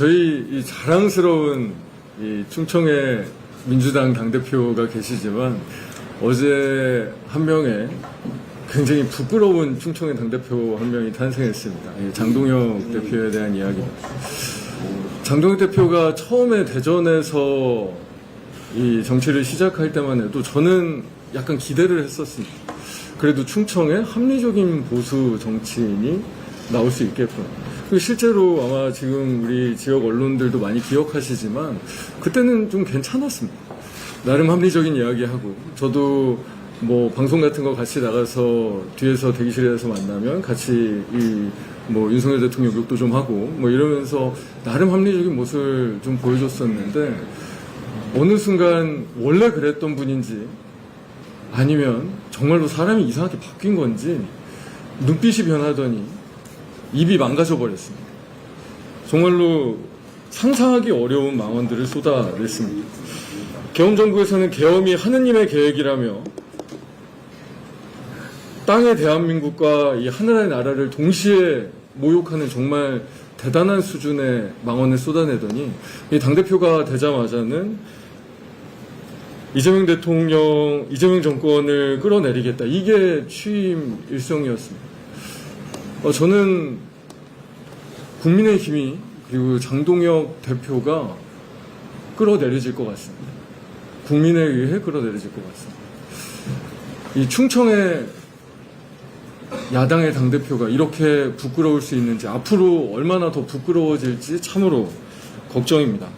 저희 이 자랑스러운 이 충청의 민주당 당대표가 계시지만 어제 한 명의 굉장히 부끄러운 충청의 당대표 한 명이 탄생했습니다. 이 장동혁 대표에 대한 이야기입니다. 장동혁 대표가 처음에 대전에서 이 정치를 시작할 때만 해도 저는 약간 기대를 했었습니다. 그래도 충청에 합리적인 보수 정치인이 나올 수 있겠구나. 그리고 실제로 아마 지금 우리 지역 언론들도 많이 기억하시지만 그때는 좀 괜찮았습니다. 나름 합리적인 이야기하고 저도 뭐 방송 같은 거 같이 나가서 뒤에서 대기실에서 만나면 같이 이 뭐 윤석열 대통령 욕도 좀 하고 뭐 이러면서 나름 합리적인 모습을 좀 보여줬었는데 어느 순간 원래 그랬던 분인지 아니면 정말로 사람이 이상하게 바뀐 건지 눈빛이 변하더니 입이 망가져 버렸습니다. 정말로 상상하기 어려운 망언들을 쏟아냈습니다. 계엄 정부에서는 계엄이 하느님의 계획이라며 땅의 대한민국과 이 하늘의 나라를 동시에 모욕하는 정말 대단한 수준의 망언을 쏟아내더니 이 당대표가 되자마자는 이재명 대통령, 이재명 정권을 끌어내리겠다. 이게 취임 일성이었습니다. 어, 저는 국민의힘이 그리고 장동혁 대표가 끌어내려질 것 같습니다. 국민에 의해 끌어내려질 것 같습니다. 이 충청의 야당의 당대표가 이렇게 부끄러울 수 있는지 앞으로 얼마나 더 부끄러워질지 참으로 걱정입니다.